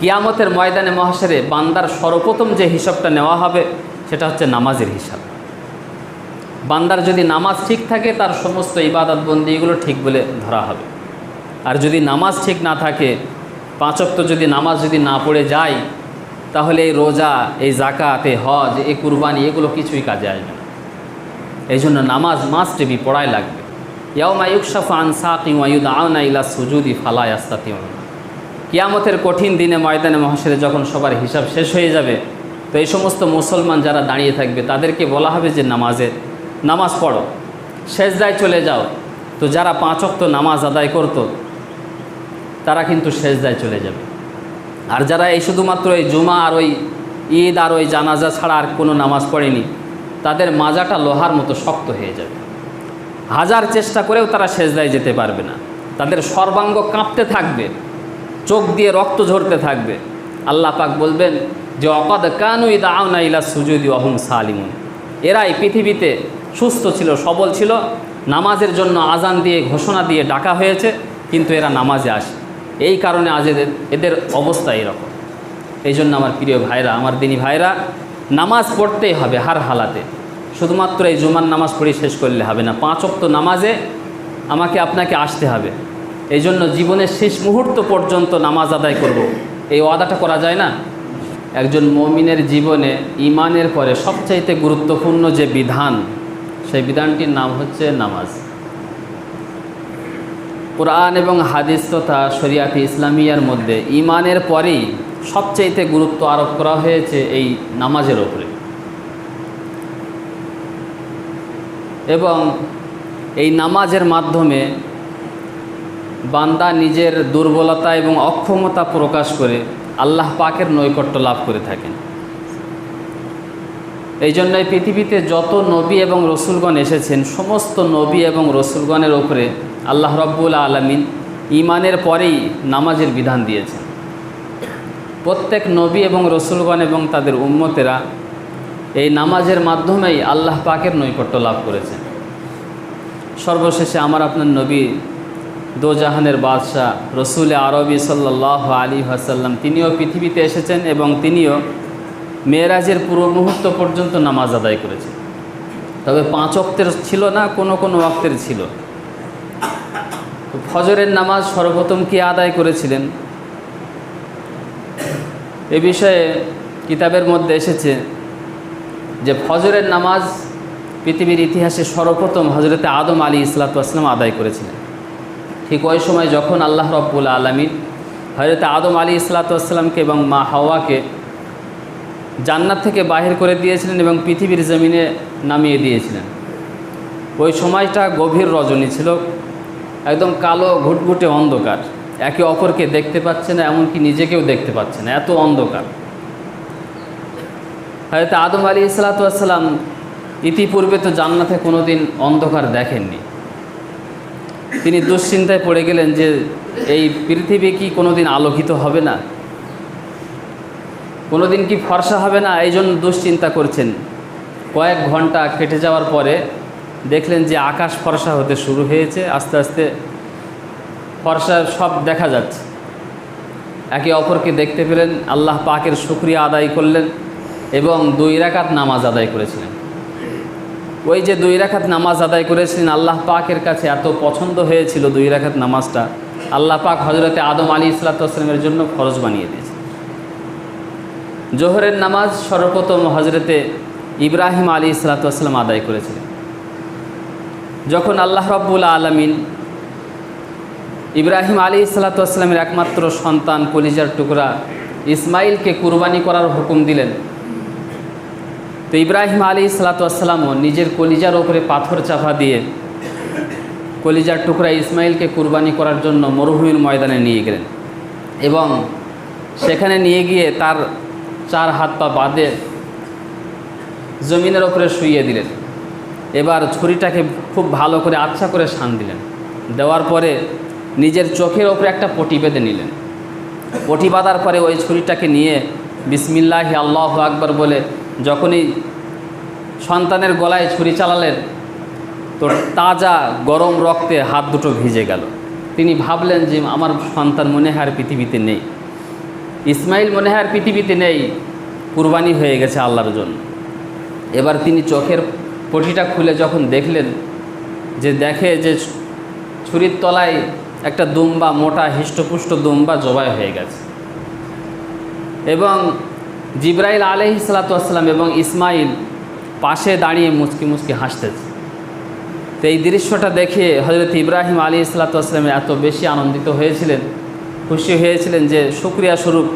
কিয়ামতের ময়দানে মহাসেরে বান্দার সর্বপ্রথম যে হিসাবটা নেওয়া হবে, সেটা হচ্ছে নামাজের হিসাব। বান্দার যদি নামাজ ঠিক থাকে, তার সমস্ত ইবাদত বন্দি এগুলো ঠিক বলে ধরা হবে। আর যদি নামাজ ঠিক না থাকে পাঁচক্ত যদি নামাজ যদি না পড়ে যায়, তাহলে এই রোজা, এই জাকাত এই হজ, এই কুরবানি এগুলো কিছুই কাজে আসবে না। এই জন্য নামাজ মাস্ট বি পড়ায় লাগবে। ইয়াউমা ইউকশাফ আন সাকি ওয়ায়ুদ আওনা ইলা সুজুদি ফালাই আস্তাতি কিয়ামতের কঠিন দিনে ময়দানে মহাসেরে যখন সবার হিসাব শেষ হয়ে যাবে, তো এই সমস্ত মুসলমান যারা দাঁড়িয়ে থাকবে, তাদেরকে বলা হবে যে নামাজে নামাজ পড়ো শেষদায় চলে যাও। তো যারা পাঁচ অক্ত নামাজ আদায় করতো, তারা কিন্তু শেষদায় চলে যাবে। আর যারা এই শুধুমাত্র এই জুমা আর ওই ঈদ আর ওই জানাজা ছাড়া আর কোনো নামাজ পড়েনি, তাদের মাজাটা লোহার মতো শক্ত হয়ে যাবে। হাজার চেষ্টা করেও তারা সেজদায় যেতে পারবে না। তাদের সর্বাঙ্গ কাঁপতে থাকবে। চোখ দিয়ে রক্ত ঝরতে থাকবে। আল্লাহ পাক বলবেন যে, অকদ কানুই দাওনা ইলা সুজুদি অহম সালিমুন। এরাই পৃথিবীতে সুস্থ ছিল, সবল ছিল, নামাজের জন্য আজান দিয়ে ঘোষণা দিয়ে ডাকা হয়েছে, কিন্তু এরা নামাজে আসে। এই কারণে আজ এদের এদের অবস্থা এরকম। এই জন্য আমার প্রিয় ভাইরা, আমার দিনী ভাইরা, নামাজ পড়তেই হবে হার হালাতে। শুধুমাত্র এই জুমার নামাজ পড়ে শেষ করলে হবে না। পাঁচ অক্ত নামাজে আমাকে আপনাকে আসতে হবে। এই জন্য জীবনের শেষ মুহূর্ত পর্যন্ত নামাজ আদায় করব। এই ওয়াদাটা করা যায় না? একজন মমিনের জীবনে ইমানের পরে সবচাইতে গুরুত্বপূর্ণ যে বিধান, সেই বিধানটির নাম হচ্ছে নামাজ। কোরআন এবং হাদিস তথা শরিয়াতি ইসলামিয়ার মধ্যে ইমানের পরেই সবচাইতে গুরুত্ব আরোপ করা হয়েছে এই নামাজের ওপরে এবং এই নামাজের মাধ্যমে বান্দা নিজের দুর্বলতা এবং অক্ষমতা প্রকাশ করে আল্লাহ পাকের নৈকট্য লাভ করে থাকেন। এই জন্যই পৃথিবীতে যত নবী এবং রসুলগণ এসেছেন, সমস্ত নবী এবং রসুলগণের ওপরে আল্লাহ রব্বুল আলমিন ইমানের পরেই নামাজের বিধান দিয়েছেন। প্রত্যেক নবী এবং রসুলগণ এবং তাদের উম্মতেরা এই নামাজের মাধ্যমেই আল্লাহ পাকের নৈকট্য লাভ করেছেন। সর্বশেষে আমার আপনার নবী দোজাহানের বাদশাহ রসুল আরবি সাল্লাহ আলী হাসাল্লাম তিনিও পৃথিবীতে এসেছেন এবং তিনিও মেয়েরাজের পুরো মুহূর্ত পর্যন্ত নামাজ আদায় করেছেন। তবে পাঁচ অক্তের ছিল না, কোনো কোনো অক্তের ছিল। ফজরের নামাজ সর্বপ্রথম কে আদায় করেছিলেন? এ বিষয়ে কিতাবের মধ্যে এসেছে যে ফজরের নামাজ পৃথিবীর ইতিহাসে সর্বপ্রথম হজরতে আদম আলী ইসলাতাম আদায় করেছিলেন। ঠিক ওই সময় যখন আল্লাহ রব্বুল আলমিন হজরতে আদম আলী ইসলাতামকে এবং মা হাওয়াকে জান্নাত থেকে বাহির করে দিয়েছিলেন এবং পৃথিবীর জমিনে নামিয়ে দিয়েছিলেন। ওই সময়টা গভীর রজনী ছিল, একদম কালো ঘুটঘুটে অন্ধকার। একে অপরকে দেখতে পাচ্ছে না, এমনকি নিজেকেও দেখতে পাচ্ছে না, এত অন্ধকার। হয়তো আদম আলী ইসলাতাম ইতিপূর্বে তো জান্নাতে কোনো দিন অন্ধকার দেখেননি। তিনি দুশ্চিন্তায় পড়ে গেলেন যে এই পৃথিবী কি কোনো দিন আলোকিত হবে না? কোনো দিন কি ফর্সা হবে না? এই জন্য দুশ্চিন্তা করছেন। কয়েক ঘণ্টা কেটে যাওয়ার পরে দেখলেন যে আকাশ ফর্সা হতে শুরু হয়েছে, আস্তে আস্তে ফর্সা সব দেখা যাচ্ছে। একে অপরকে দেখতে পেলেন, আল্লাহ পাকের শুক্রিয়া আদায় করলেন এবং দুই রাকাত নামাজ আদায় করেছিলেন। ওই যে দুই রাখাত নামাজ আদায় করেছিলেন, আল্লাহ পাকের কাছে এত পছন্দ হয়েছিল দুই রাখাত নামাজটা। আল্লাহ পাক হজরতে আদম আলী ইসলাতামের জন্য ফরজ বানিয়ে দিয়েছে জোহরের নামাজ সর্বপ্রথম হজরতে ইব্রাহিম আলী ইসলাতাম আদায় করেছিলেন। যখন আল্লাহ রব্বুল আলমিন ইব্রাহিম আলী ইসলাতামের একমাত্র সন্তান কলিজার টুকরা ইসমাইলকে কুরবানি করার হুকুম দিলেন তো ইব্রাহিম আলী সালাতামও নিজের কলিজার ওপরে পাথর চাপা দিয়ে কলিজার টুকরা ইসমাইলকে কুরবানি করার জন্য মরুভূমির ময়দানে নিয়ে গেলেন এবং সেখানে নিয়ে গিয়ে তার চার হাত পা বাঁধে জমিনের ওপরে শুইয়ে দিলেন। এবার ছুরিটাকে খুব ভালো করে আচ্ছা করে শান দিলেন। দেওয়ার পরে নিজের চোখের ওপরে একটা পটি বেঁধে নিলেন। পটি বাঁধার পরে ওই ছুরিটাকে নিয়ে বিসমিল্লাহি আল্লাহ আকবর বলে যখনই সন্তানের গলায় ছুরি চালালেন, তো তাজা গরম রক্তে হাত দুটো ভিজে গেল। তিনি ভাবলেন যে আমার সন্তান মনে হয় আর পৃথিবীতে নেই। ইসমাইল মনে হয় আর পৃথিবীতে নেই, কুরবানি হয়ে গেছে আল্লাহর জন্য। এবার তিনি চোখের পটিটা খুলে যখন দেখলেন যে দেখে যে ছুরির তলায় একটা দুম্বা, মোটা, হিষ্টপুষ্ট দুম্বা জবাই হয়ে গেছে। এবং জিব্রাইল আলহ সালাতাম এবং ইসমাইল পাশে দাঁড়িয়ে মুচকি মুচকি হাসতেছে তো এই দৃশ্যটা দেখে হজরত ইব্রাহিম আলী ইসলাতামের এত বেশি আনন্দিত হয়েছিলেন, খুশি হয়েছিলেন যে শুক্রিয়া স্বরূপ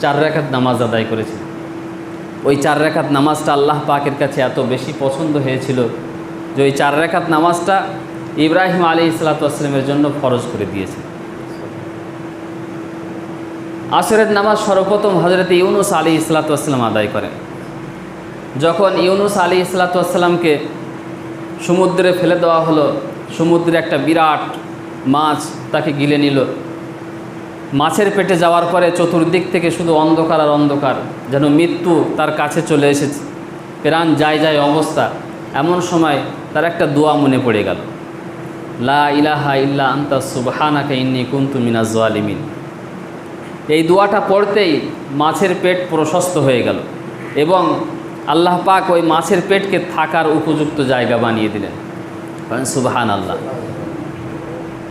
চার রেখাত নামাজ আদায় করেছিলেন ওই চার রেখাত নামাজটা আল্লাহ পাকের কাছে এত বেশি পছন্দ হয়েছিল যে ওই চার রেখাত নামাজটা ইব্রাহিম আলী ইসলাতামের জন্য ফরজ করে দিয়েছে আসরের নামাজ সর্বপ্রথম হজরত ইউনুস আলী ইসলাতাম আদায় করেন। যখন ইউনুস আলী ইসলাতামকে সমুদ্রে ফেলে দেওয়া হলো, সমুদ্রে একটা বিরাট মাছ তাকে গিলে নিল। মাছের পেটে যাওয়ার পরে চতুর্দিক থেকে শুধু অন্ধকার আর অন্ধকার, যেন মৃত্যু তার কাছে চলে এসেছে। প্রাণ যায় যায় অবস্থা, এমন সময় তার একটা দোয়া মনে পড়ে গেল। লা ইলাহা ইল্লা আন্তা সুবহানাকা ইন্নি কুনতু মিনাজ জালিমিন। এই দোয়াটা পড়তেই মাছের পেট প্রশস্ত হয়ে গেল এবং আল্লাহ পাক ওই মাছের পেটকে থাকার উপযুক্ত জায়গা বানিয়ে দিলেন। সুবহান আল্লাহ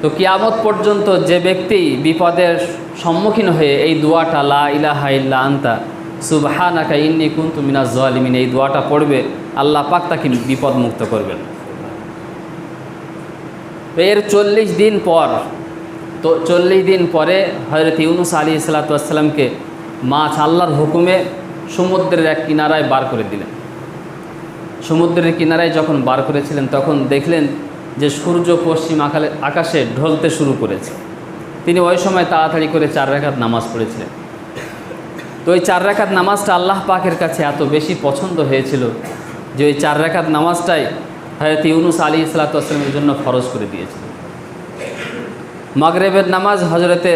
তো কিয়ামত পর্যন্ত যে ব্যক্তি বিপদের সম্মুখীন হয়ে এই দোয়াটা লা ইলাহা ইল্লা আন্তা, সুবহানাকা ইন্নি কুনতু মিনাজ জালিমিন, এই দোয়াটা পড়বে, আল্লাহ পাক তাকে বিপদ মুক্ত করবেন। এর চল্লিশ দিন পর তো চল্লিশ দিন পরে হজরত ইউনুস আলী সালাতামকে মাছ আল্লাহর হুকুমে সমুদ্রের এক কিনারায় বার করে দিলেন। সমুদ্রের কিনারায় যখন বার করেছিলেন, তখন দেখলেন যে সূর্য পশ্চিম আকালে আকাশে ঢলতে শুরু করেছে। তিনি ওই সময় তাড়াতাড়ি করে চার রেখাত নামাজ পড়েছিলেন। তো ওই চার রেখাত নামাজটা আল্লাহ পাকের কাছে এত বেশি পছন্দ হয়েছিল যে ওই চার রেখাত নামাজটাই হয়তো ইউনুস আলী ইসলাতামের জন্য ফরজ করে দিয়েছিল। মগরেবের নামাজ হজরতে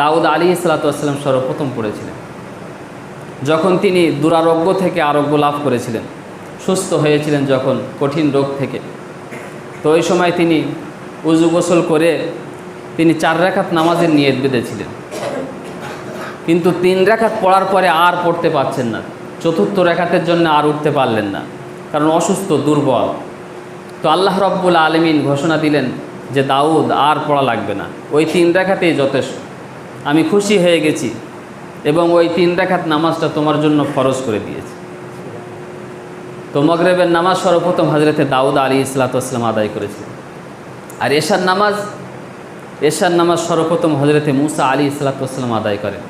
দাউদ আলী ইসলাতাম সর্বপ্রথম পড়েছিলেন। যখন তিনি দুরারোগ্য থেকে আরোগ্য লাভ করেছিলেন, সুস্থ হয়েছিলেন যখন কঠিন রোগ থেকে। তো ওই সময় তিনি উজু গোসল করে তিনি চার রেখাত নামাজের নিয়ত বেঁধেছিলেন। কিন্তু তিন রেখাত পড়ার পরে আর পড়তে পারছেন না। চতুর্থ রেখাতের জন্য আর উঠতে পারলেন না, কারণ অসুস্থ, দুর্বল। তো আল্লাহ রব্বুল আলমিন ঘোষণা দিলেন যে দাউদ আর পড়া লাগবে না। ওই তিন রেখাতেই যথেষ্ট। আমি খুশি হয়ে গেছি এবং ওই তিন রেখাত নামাজটা তোমার জন্য ফরজ করে দিয়েছি। তো মগরেবের নামাজ সর্বপ্রথম হজরতে দাউদ আলী ইসলাতাম আদায় করেছিলেন আর এশার নামাজ এশার নামাজ সর্বপ্রথম হজরতে মুসা আলী ইসলাতাম আদায় করেন।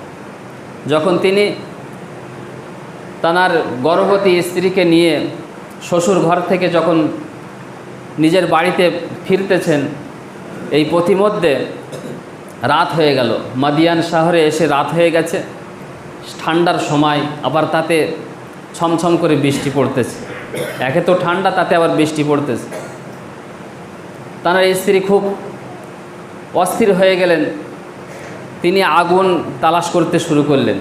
যখন তিনি তানার গর্ভবতী স্ত্রীকে নিয়ে শ্বশুর ঘর থেকে যখন নিজের বাড়িতে ফিরতেছেন এই পথিমধ্যে রাত হয়ে গেল। মাদিয়ান শহরে এসে রাত হয়ে গেছে। ঠান্ডার সময় আবার তাতে ছমছম করে বৃষ্টি পড়তেছে। একে তো ঠান্ডা, তাতে আবার বৃষ্টি পড়তেছে। তার স্ত্রী খুব অস্থির হয়ে গেলেন। তিনি আগুন তালাশ করতে শুরু করলেন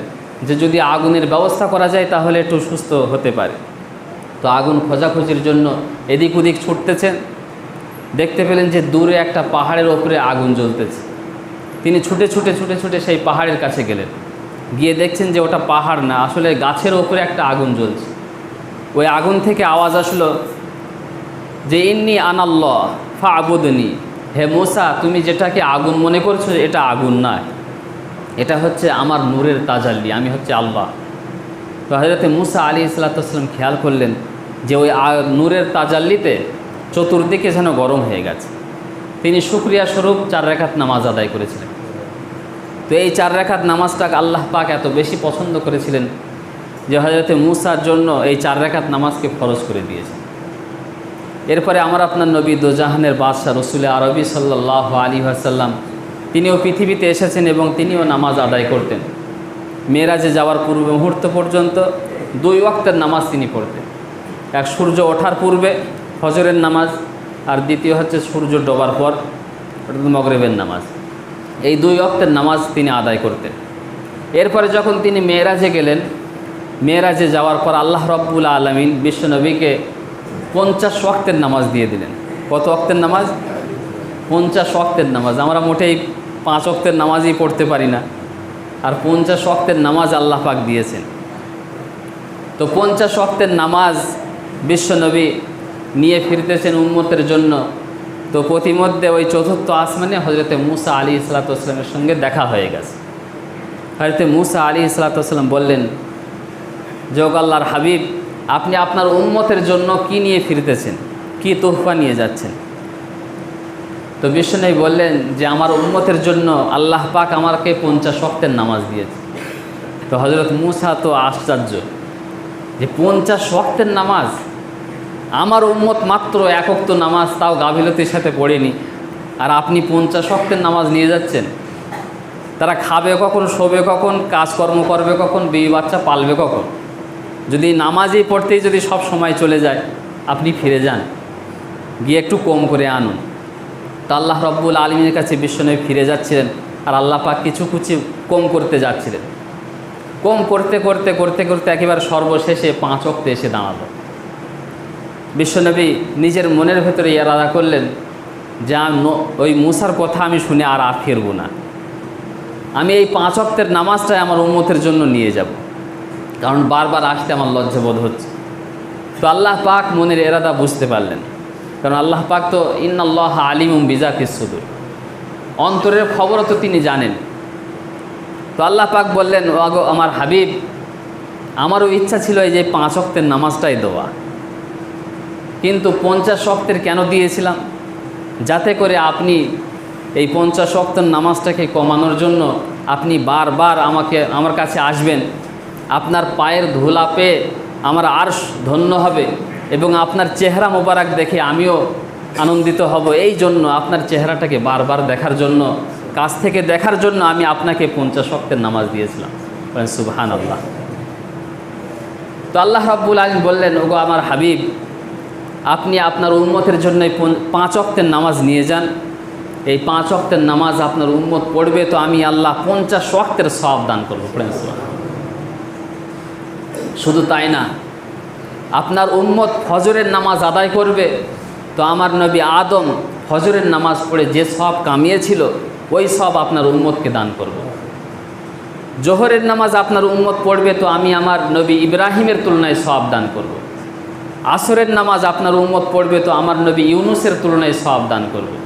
যে যদি আগুনের ব্যবস্থা করা যায় তাহলে একটু সুস্থ হতে পারে। তো আগুন খোঁজাখুঁজির জন্য এদিক ওদিক ছুটতেছেন। দেখতে পেলেন যে দূরে একটা পাহাড়ের ওপরে আগুন জ্বলতেছে। তিনি ছুটে ছুটে ছুটে ছুটে সেই পাহাড়ের কাছে গেলেন। গিয়ে দেখছেন যে ওটা পাহাড় না, আসলে গাছের ওপরে একটা আগুন জ্বলছে। ওই আগুন থেকে আওয়াজ আসলো, যে ইন্নি আনাল্লাহ ফা আবুদনি হে মোসা, তুমি যেটাকে আগুন মনে করছ, এটা আগুন নয়। এটা হচ্ছে আমার নূরের তাজাল্লি, আমি হচ্ছে আল্লাহ। তো হজরতে মুসা আলী ইসলাতাম খেয়াল করলেন যে ওই নূরের তাজাল্লিতে চতুর্দিকে যেন গরম হয়ে গেছে। তিনি সুক্রিয়া স্বরূপ চার রেখাত নামাজ আদায় করেছিলেন। তো এই চার রেখাত নামাজটাকে আল্লাহ পাক এত বেশি পছন্দ করেছিলেন যে হজরতে মুসার জন্য এই চার রেখাত নামাজকে ফরজ করে দিয়েছেন। এরপরে আমার আপনার নবী দোজাহানের বাদশাহ রসুল আরবি সাল্লাহ আলী আসাল্লাম তিনিও পৃথিবীতে এসেছেন এবং তিনিও নামাজ আদায় করতেন। মেয়েরাজে যাওয়ার পূর্বে মুহূর্ত পর্যন্ত দুই ওয়াক্তের নামাজ তিনি পড়তেন। এক সূর্য ওঠার পূর্বে ফজরের নামাজ আর দ্বিতীয় হচ্ছে সূর্য ডোবার পর ওটা মগরেবের নামাজ। এই দুই অক্তের নামাজ তিনি আদায় করতেন। এরপরে যখন তিনি মেয়েরাজে গেলেন, মেয়েরাজে যাওয়ার পর আল্লাহ রব্বুল আলমিন বিশ্বনবীকে পঞ্চাশ ওয়াক্তের নামাজ দিয়ে দিলেন। কত অক্তের নামাজ? পঞ্চাশ ওয়াক্তের নামাজ। আমরা মোটেই পাঁচ অক্তের নামাজই পড়তে পারি না। আর পঞ্চাশ ওয়াক্তের নামাজ আল্লাহ পাক দিয়েছেন। তো পঞ্চাশ ওয়াক্তের নামাজ বিশ্বনবী নিয়ে ফিরতেছেন উম্মতের জন্য। তো প্রতিমধ্যে ওই চতুর্থ আসমানে হজরতে মুসা আলী ইসলাতামের সঙ্গে দেখা হয়ে গেছে। হজরতে মুসা আলী ইসলাতাম বললেন যোগ আল্লাহর হাবিব, আপনি আপনার উম্মতের জন্য কি নিয়ে ফিরতেছেন? কি তোহফা নিয়ে যাচ্ছেন? তো বিশ্বনবী বললেন যে, আমার উম্মতের জন্য আল্লাহ পাক আমাকে পঞ্চাশ শক্তের নামাজ দিয়েছে। তো হজরত মুসা তো আশ্চর্য যে, পঞ্চাশ শক্তের নামাজ আমার উম্মত মাত্র একক তো নামাজ, তাও গাফিলতির সাথে পড়েনি। আর আপনি পঞ্চাশ শক্তের নামাজ নিয়ে যাচ্ছেন। তারা খাবে কখন, শোবে কখন, কাজকর্ম করবে কখন বিয়ে বাচ্চা পালবে কখন? যদি নামাজই পড়তেই যদি সব সময় চলে যায়, আপনি ফিরে যান। গিয়ে একটু কম করে আনুন। তো আল্লাহ রব্বুল আলমীর কাছে বিশ্বনবী ফিরে যাচ্ছিলেন আর আল্লাহ পাক কিছু কিছু কম করতে যাচ্ছিলেন। কম করতে করতে করতে করতে একেবারে সর্বশেষে পাঁচ অক্তে এসে দাঁড়াল। বিশ্বনবী নিজের মনের ভেতরে ইয়ারাদা করলেন যে ওই মুসার কথা আমি শুনে আর আর ফিরব না। আমি এই পাঁচ অক্তের নামাজটাই আমার উন্মতের জন্য নিয়ে যাব। কারণ বারবার আসতে আমার লজ্জাবোধ হচ্ছে। তো আল্লাহ পাক মনের এরাদা বুঝতে পারলেন। কারণ আল্লাহ পাক তো ইন্নাল্লাহ আলিমুম বিজাকিস সুদূর। অন্তরের খবরও তো তিনি জানেন। তো আল্লাহ পাক বললেন ওয়াগো আমার হাবিব, আমারও ইচ্ছা ছিল এই যে পাঁচ অক্তের নামাজটাই দেওয়া। কিন্তু পঞ্চাশ অক্তের কেন দিয়েছিলাম? যাতে করে আপনি এই পঞ্চাশ অক্তের নামাজটাকে কমানোর জন্য আপনি বারবার আমাকে, আমার কাছে আসবেন। আপনার পায়ের ধুলা পেয়ে আমার আর ধন্য হবে এবং আপনার চেহারা মোবারক দেখে আমিও আনন্দিত হব। এই জন্য আপনার চেহারাটাকে বারবার দেখার জন্য, কাছ থেকে দেখার জন্য আমি আপনাকে পঞ্চাশ অক্তের নামাজ দিয়েছিলাম। সুবহান আল্লাহ তো আল্লাহ রাব্বুল আলম বললেন, ওগো আমার হাবিব আপনি আপনার উন্মতের জন্য এই পন- পাঁচ অক্তের নামাজ নিয়ে যান। এই পাঁচ অক্তের নামাজ আপনার উম্মত পড়বে, তো আমি আল্লাহ পঞ্চাশ অক্তের সব দান করব শুধু তাই না, আপনার উম্মত ফজরের নামাজ আদায় করবে, তো আমার নবী আদম ফজরের নামাজ পড়ে যে সব কামিয়েছিল, ওই সব আপনার উম্মতকে দান করব। জোহরের নামাজ আপনার উম্মত পড়বে, তো আমি আমার নবী ইব্রাহিমের তুলনায় সব দান করব। আসরের নামাজ আপনার উম্মত পড়বে তো আমার নবী ইউনুসের তুলনায় সব দান করবে।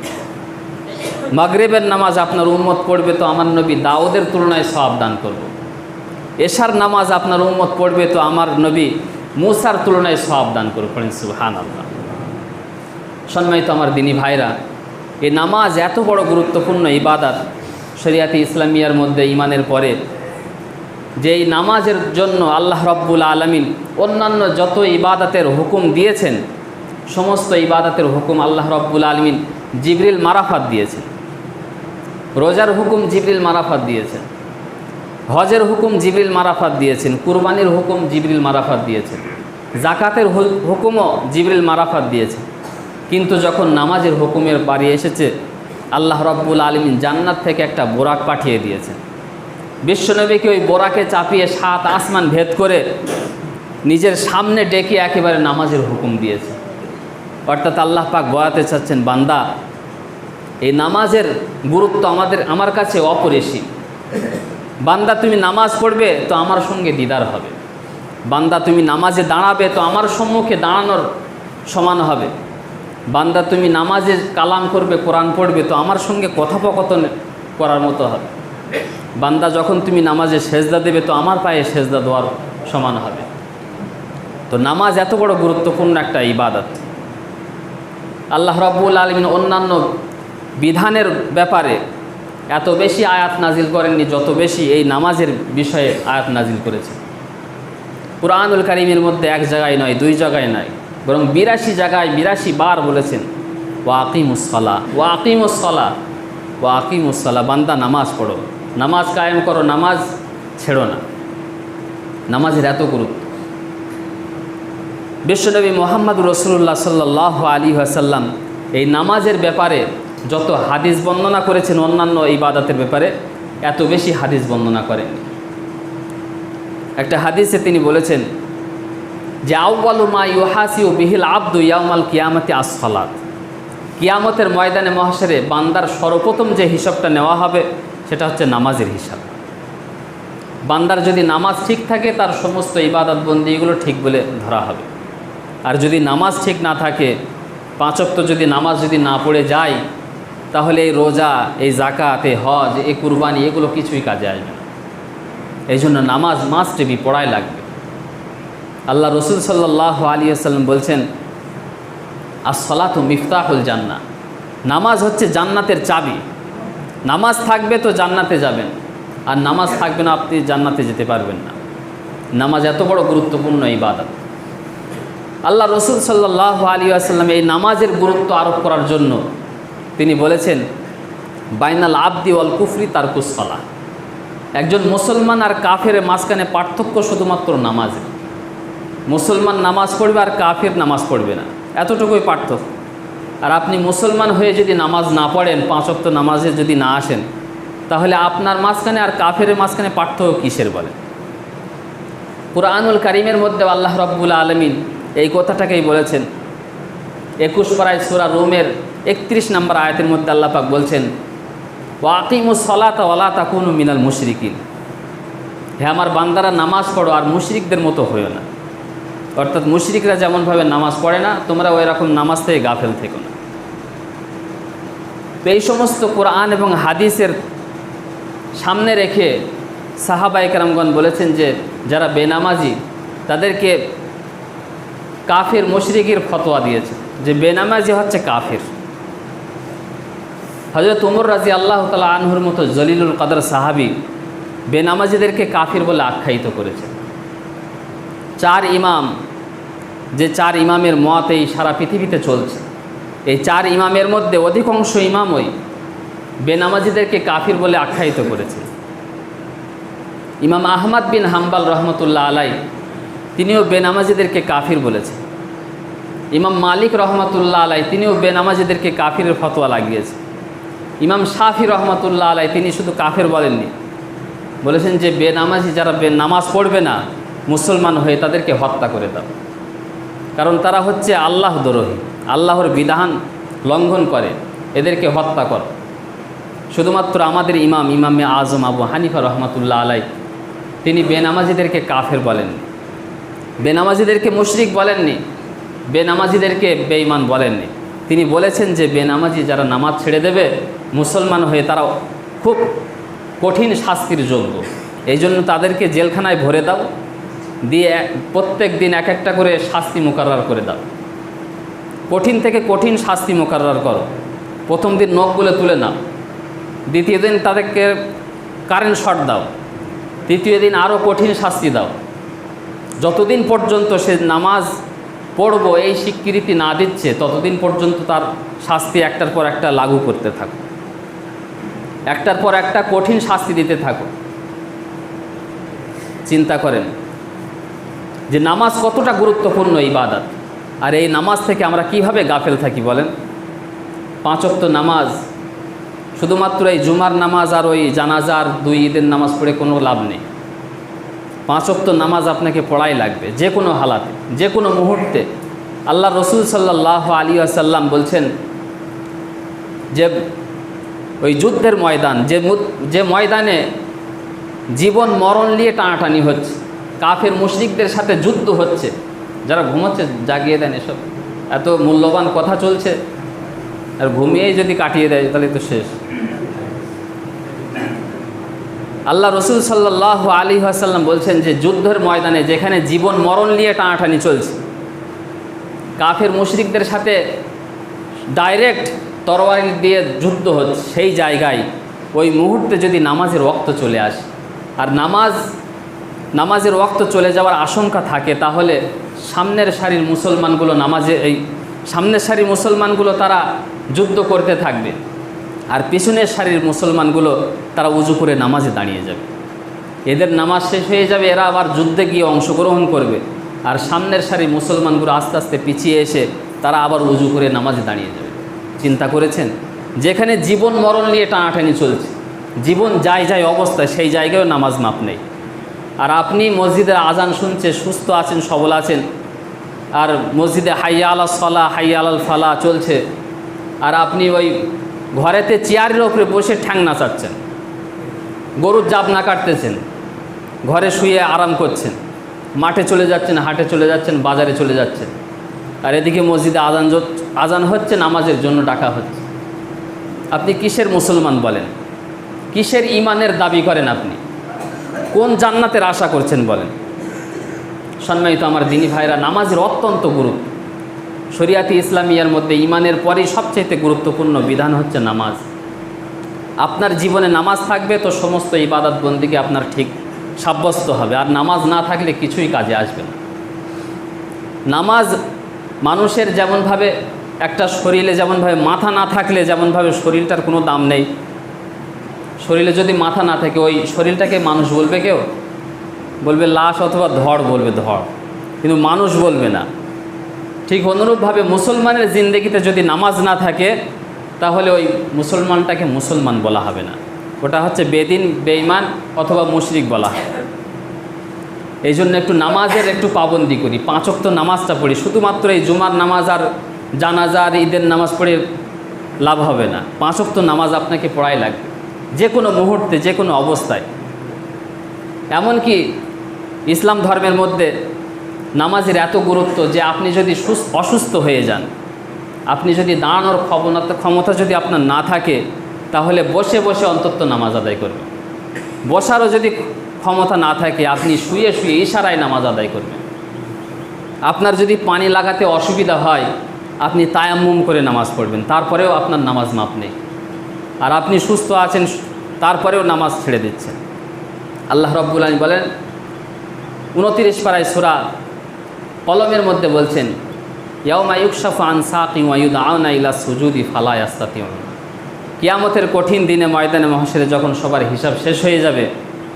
মাগরেবের নামাজ আপনার উম্মত পড়বে তো আমার নবী দাউদের তুলনায় সব দান করব। এশার নামাজ আপনার উম্মত পড়বে তো আমার নবী মুসার তুলনায় সব দান করবে। পড়েন সুহান আল্লাহ সম্মানিত আমার দিনী ভাইরা, এই নামাজ এত বড় গুরুত্বপূর্ণ ইবাদাত শরিয়াতি ইসলামিয়ার মধ্যে ইমানের পরে যে এই নামাজের জন্য আল্লাহ রব্বুল আলমিন অন্যান্য যত ইবাদাতের হুকুম দিয়েছেন, সমস্ত ইবাদাতের হুকুম আল্লাহ রব্বুল আলমিন জিবরিল মারাফাত দিয়েছেন। রোজার হুকুম জিবরিল মারাফাত দিয়েছেন। হজের হুকুম জিবরিল মারাফাত দিয়েছেন। কুরবানির হুকুম জিবরিল মারাফাত দিয়েছেন। জাকাতের হুকুমও জিবরিল মারাফাত দিয়েছেন। কিন্তু যখন নামাজের হুকুমের বাড়ি এসেছে, আল্লাহ রব্বুল আলমিন জান্নাত থেকে একটা বোরাক পাঠিয়ে দিয়েছেন। বিশ্বনবীকে ওই বোরাকে চাপিয়ে সাত আসমান ভেদ করে নিজের সামনে ডেকে একেবারে নামাজের হুকুম দিয়েছে। অর্থাৎ আল্লাহ পাক বয়াতে চাচ্ছেন, বান্দা, এই নামাজের গুরুত্ব আমাদের, আমার কাছে অপরিসীম। বান্দা, তুমি নামাজ পড়বে তো আমার সঙ্গে দিদার হবে। বান্দা, তুমি নামাজে দাঁড়াবে তো আমার সম্মুখে দাঁড়ানোর সমান হবে। বান্দা, তুমি নামাজে কালাম করবে, কোরআন পড়বে তো আমার সঙ্গে কথোপকথন করার মতো হবে। বান্দা যখন তুমি নামাজে সেজদা দেবে, তো আমার পায়ে সেজদা দেওয়ার সমান হবে। তো নামাজ এত বড় গুরুত্বপূর্ণ একটা ইবাদত। আল্লাহ রব্বুল আলমিন অন্যান্য বিধানের ব্যাপারে এত বেশি আয়াত নাজিল করেননি, যত বেশি এই নামাজের বিষয়ে আয়াত নাজিল করেছে। কুরআনুল কারিমের মধ্যে এক জায়গায় নয়, দুই জায়গায় নয়, বরং বিরাশি জায়গায় বিরাশি বার বলেছেন ও আকিমুসলা ও আকিমুসলা বান্দা নামাজ পড়ো। নামাজ কায়েম করো, নামাজ ছেড়ো না। নামাজের এত গুরুত্ব। বিশ্বনবী মোহাম্মদ রসুল্লাহ সাল্লাহ আলী আসাল্লাম এই নামাজের ব্যাপারে যত হাদিস বর্ণনা করেছেন অন্যান্য ইবাদতের ব্যাপারে এত বেশি হাদিস বর্ণনা করেন। একটা হাদিসে তিনি বলেছেন যে আউ্বালু মা ইউহাসি ও বিহিল আব্দু ইয়ামাল কিয়ামতি আসফালাত কিয়ামতের ময়দানে মহাসেরে বান্দার সর্বপ্রথম যে হিসাবটা নেওয়া হবে সেটা হচ্ছে নামাজের হিসাব। বান্দার যদি নামাজ ঠিক থাকে, তার সমস্ত ইবাদত বন্দিগুলো ঠিক বলে ধরা হবে। আর যদি নামাজ ঠিক না থাকে পাঁচক্ত যদি নামাজ যদি না পড়ে যায়, তাহলে এই রোজা, এই জাকাত এই হজ, এই কুরবানি এগুলো কিছুই কাজে আসবে না। এই জন্য নামাজ মাস্ট বি পড়ায় লাগবে। আল্লাহ রসুল সাল্লাহ আলী আসাল্লাম বলছেন আসলাত মিফতাহুল জান্না নামাজ হচ্ছে জান্নাতের চাবি। নামাজ থাকবে তো জান্নাতে যাবেন। আর নামাজ থাকবে না, আপনি জান্নাতে যেতে পারবেন না। নামাজ এত বড় গুরুত্বপূর্ণ ইবাদত। আল্লাহ রসুল সাল্লাহ আলী আসাল্লাম এই নামাজের গুরুত্ব আরোপ করার জন্য তিনি বলেছেন, বাইনাল আবদি অল কুফরি তার কুসফলা একজন মুসলমান আর কাফের মাঝখানে পার্থক্য শুধুমাত্র নামাজে মুসলমান নামাজ পড়বে আর কাফের নামাজ পড়বে না। এতটুকুই পার্থক্য। আর আপনি মুসলমান হয়ে যদি নামাজ না পড়েন, পাঁচ পাঁচক্ত নামাজে যদি না আসেন, তাহলে আপনার মাঝখানে আর কাফের মাঝখানে পার্থক্য কিসের বলে কুরআনুল কারিমের মধ্যে আল্লাহ রব্বুল আলমিন এই কথাটাকেই বলেছেন। একুশ পাড়ায় সুরা রোমের একত্রিশ নম্বর আয়াতের মধ্যে আল্লাহ পাক বলছেন ওয়াকিমুস সলাতা ওয়ালা তাকুনু মিনাল মুশরিকিন। হ্যাঁ আমার বান্দারা, নামাজ পড়ো আর মুশরিকদের মতো হয়েও না। অর্থাৎ মুশরিকরা যেমনভাবে নামাজ পড়ে না তোমরা ওই রকম নামাজ থেকে গাফেল থেকো না। তো এই সমস্ত কোরআন এবং হাদিসের সামনে রেখে সাহাবা একরামগণ বলেছেন যে, যারা বেনামাজি, তাদেরকে কাফের মুশরিকের ফতোয়া দিয়েছে যে, বেনামাজি হচ্ছে কাফের। হজরত উমর রাজি আল্লাহ তালা আনহুর মতো জলিলুল কাদর সাহাবি বেনামাজিদেরকে কাফির বলে আখ্যায়িত করেছে চার ইমাম যে চার ইমামের মত এই সারা পৃথিবীতে চলছে। এই চার ইমামের মধ্যে অধিকাংশ ইমামই বেনামাজিদেরকে কাফির বলে আখ্যায়িত করেছে। ইমাম আহমদ বিন হাম্বাল রহমতুল্লাহ আলাই, তিনিও বেনামাজিদেরকে কাফির বলেছেন ইমাম মালিক রহমতুল্লাহ আলাই, তিনিও বেনামাজিদেরকে কাফিরের ফতোয়া লাগিয়েছে। ইমাম শাফি রহমতুল্লাহ আলাই, তিনি শুধু কাফের বলেননি। বলেছেন যে বেনামাজি যারা বে নামাজ পড়বে না, মুসলমান হয়ে তাদেরকে হত্যা করে দাও। কারণ তারা হচ্ছে আল্লাহ দ্রোহী, আল্লাহর বিধান লঙ্ঘন করে, এদেরকে হত্যা কর। শুধুমাত্র আমাদের ইমাম, ইমামে আজম আবু হানিফা রহমতুল্লাহ আলাই তিনি বেনামাজিদেরকে কাফের বলেননি, বেনামাজিদেরকে মুশরিক বলেননি, বেনামাজিদেরকে বেঈমান বলেননি। তিনি বলেছেন যে বেনামাজি যারা নামাজ ছেড়ে দেবে, মুসলমান হয়ে তারা খুব কঠিন শাস্তির যোগ্য। এই জন্য তাদেরকে জেলখানায় ভরে দাও দিয়ে প্রত্যেক দিন এক একটা করে শাস্তি মোকাররার করে দাও। কঠিন থেকে কঠিন শাস্তি মোকাররার করো। প্রথম দিন নখগুলো তুলে নাও। দ্বিতীয় দিন তাদেরকে কারেন্ট শট দাও। তৃতীয় দিন আরও কঠিন শাস্তি দাও। যতদিন পর্যন্ত সে নামাজ পড়ব, এই স্বীকৃতি না দিচ্ছে, ততদিন পর্যন্ত তার শাস্তি একটার পর একটা লাগু করতে থাকো। একটার পর একটা কঠিন শাস্তি দিতে থাকো। চিন্তা করেন। যে নামাজ কতটা গুরুত্বপূর্ণ ইবাদত? আর এই নামাজ থেকে আমরা কীভাবে গাফেল থাকি বলেন? পাঁচক্ত নামাজ, শুধুমাত্র এই জুমার নামাজ আর ওই জানাজার দুই ঈদের নামাজ পড়ে কোনো লাভ নেই। পাঁচক্ত নামাজ আপনাকে পড়াই লাগবে, যে কোনো হালাতে, যে কোনো মুহূর্তে। আল্লাহ রসুল সাল্লাহ আলী আসাল্লাম বলছেন যে ওই যুদ্ধের ময়দান, যে যে ময়দানে জীবন মরণ নিয়ে টানাটানি হচ্ছে। কাফের মুশরিকদের সাথে যুদ্ধ হচ্ছে। যারা ঘুমোচ্ছে, জাগিয়ে দেন এসব। এত মূল্যবান কথা চলছে। আর ঘুমিয়েই যদি কাটিয়ে দেয়, তাহলে তো শেষ। আল্লাহ রসুল সাল্লাহ আলী আসাল্লাম বলছেন যে, যুদ্ধের ময়দানে যেখানে জীবন মরণ নিয়ে টানাটানি চলছে, কাফের মুশরিকদের সাথে ডাইরেক্ট তরবারি দিয়ে যুদ্ধ হচ্ছে, সেই জায়গায় ওই মুহূর্তে যদি নামাজের রক্ত চলে আসে, আর নামাজ নামাজের রক্ত চলে যাওয়ার আশঙ্কা থাকে, তাহলে সামনের সারির মুসলমানগুলো নামাজে এই সামনের সারির মুসলমানগুলো তারা যুদ্ধ করতে থাকবে আর পিছনের সারির মুসলমানগুলো তারা উজু করে নামাজে দাঁড়িয়ে যাবে। এদের নামাজ শেষ হয়ে যাবে, এরা আবার যুদ্ধে গিয়ে অংশগ্রহণ করবে আর সামনের সারির মুসলমানগুলো আস্তে আস্তে পিছিয়ে এসে তারা আবার উজু করে নামাজে দাঁড়িয়ে যাবে। চিন্তা করেছেন? যেখানে জীবন মরণ নিয়ে টানাটানি চলছে, জীবন যায় যায় অবস্থায় সেই জায়গায়ও নামাজ মাপ নেই। আর আপনি মসজিদের আজান শুনছে, সুস্থ আছেন, সবল আছেন, আর মসজিদে হাইয়া আলা সলা, হাইয়া আলাল ফালা চলছে, আর আপনি ওই ঘরেতে চেয়ারের ওপরে বসে ঠ্যাং নাচাচ্ছেন, গরুর জাপ না কাটতেছেন, ঘরে শুয়ে আরাম করছেন, মাঠে চলে যাচ্ছেন, হাটে চলে যাচ্ছেন, বাজারে চলে যাচ্ছেন, আর এদিকে মসজিদে আজান আজান হচ্ছে, নামাজের জন্য ডাকা হচ্ছে। আপনি কিসের মুসলমান বলেন? কিসের ইমানের দাবি করেন আপনি? কোন জান্নাতের আশা করছেন বলেন? সম্মানিত আমার দিনী ভাইরা, নামাজের অত্যন্ত গুরুত্ব। শরিয়াতি ইসলামিয়ার মধ্যে ইমানের পরেই সবচাইতে গুরুত্বপূর্ণ বিধান হচ্ছে নামাজ। আপনার জীবনে নামাজ থাকবে তো সমস্ত ইবাদত বন্দিকে আপনার ঠিক সাব্যস্ত হবে। আর নামাজ না থাকলে কিছুই কাজে আসবে না। নামাজ মানুষের যেমনভাবে একটা শরীরে যেমনভাবে মাথা না থাকলে যেমনভাবে শরীরটার কোনো দাম নেই শরীরে যদি মাথা না থাকে, ওই শরীরটাকে মানুষ বলবে কেউ? বলবে লাশ অথবা ধড় বলবে ধড়। কিন্তু মানুষ বলবে না। ঠিক অনুরূপভাবে মুসলমানের জিন্দগিতে যদি নামাজ না থাকে, তাহলে ওই মুসলমানটাকে মুসলমান বলা হবে না। ওটা হচ্ছে বেদিন, বেঈমান অথবা মুশরিক বলা হয়। এই জন্য একটু নামাজের একটু পাবন্দি করি। পাঁচক তো নামাজটা পড়ি। শুধুমাত্র এই জুমার নামাজ আর জানাজা আর ঈদের নামাজ পড়ে লাভ হবে না। পাঁচক তো নামাজ আপনাকে পড়াই লাগবে। যে কোনো মুহূর্তে যে কোনো অবস্থায়। এমনকি ইসলাম ধর্মের মধ্যে নামাজের এত গুরুত্ব যে আপনি যদি সুস- অসুস্থ হয়ে যান, আপনি যদি দাঁড়ানোর ক্ষমতা ক্ষমতা যদি আপনার না থাকে, তাহলে বসে বসে অন্তত নামাজ আদায় করবেন। বসারও যদি ক্ষমতা না থাকে, আপনি শুয়ে শুয়ে ইশারায় নামাজ আদায় করবেন। আপনার যদি পানি লাগাতে অসুবিধা হয়, আপনি তায়াম্মুম করে নামাজ পড়বেন। তারপরেও আপনার নামাজ মাপ নেই। আর আপনি সুস্থ আছেন, তারপরেও নামাজ ছেড়ে দিচ্ছেন। আল্লাহ রব্বুল আলম বলেন, উনতিরিশ পাড়ায় সুরা কলমের মধ্যে বলছেন কিয়ামতের কঠিন দিনে ময়দানে মহাশরে যখন সবার হিসাব শেষ হয়ে যাবে,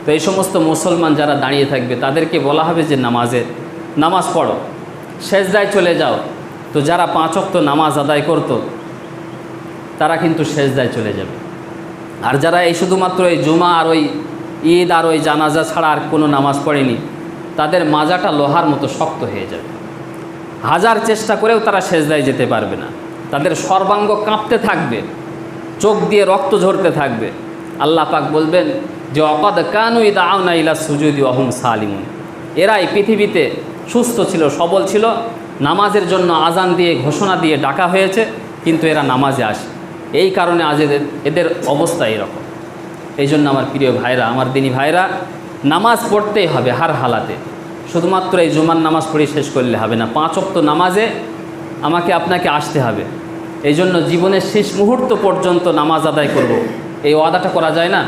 তো এই সমস্ত মুসলমান যারা দাঁড়িয়ে থাকবে, তাদেরকে বলা হবে যে নামাজে, নামাজ পড়ো শেষদায় চলে যাও। তো যারা পাঁচ ওয়াক্ত নামাজ আদায় করতো তারা কিন্তু শেষদায় চলে যাবে। আর যারা এই শুধুমাত্র এই জুমা আর ওই ঈদ আর ওই জানাজা ছাড়া আর কোনো নামাজ পড়েনি, তাদের মাজাটা লোহার মতো শক্ত হয়ে যাবে। হাজার চেষ্টা করেও তারা সেজদায় যেতে পারবে না। তাদের সর্বাঙ্গ কাঁপতে থাকবে, চোখ দিয়ে রক্ত ঝরতে থাকবে। আল্লাহ পাক বলবেন যে, অকদ কানুই দাওনা ইলা সুজুদি অহম সালিমুন। এরাই পৃথিবীতে সুস্থ ছিল, সবল ছিল, নামাজের জন্য আজান দিয়ে ঘোষণা দিয়ে ডাকা হয়েছে, কিন্তু এরা নামাজে আসে। এই কারণে আজ এদের এদের অবস্থা এরকম এই জন্য আমার প্রিয় ভাইরা, আমার দিনী ভাইরা, নামাজ পড়তেই হবে হার হালাতে। শুধুমাত্র এই জুমার নামাজ পড়ে শেষ করলে হবে না। পাঁচ অক্ত নামাজে আমাকে, আপনাকে আসতে হবে। এই জন্য জীবনের শেষ মুহূর্ত পর্যন্ত নামাজ আদায় করব। এই ওয়াদাটা করা যায় না?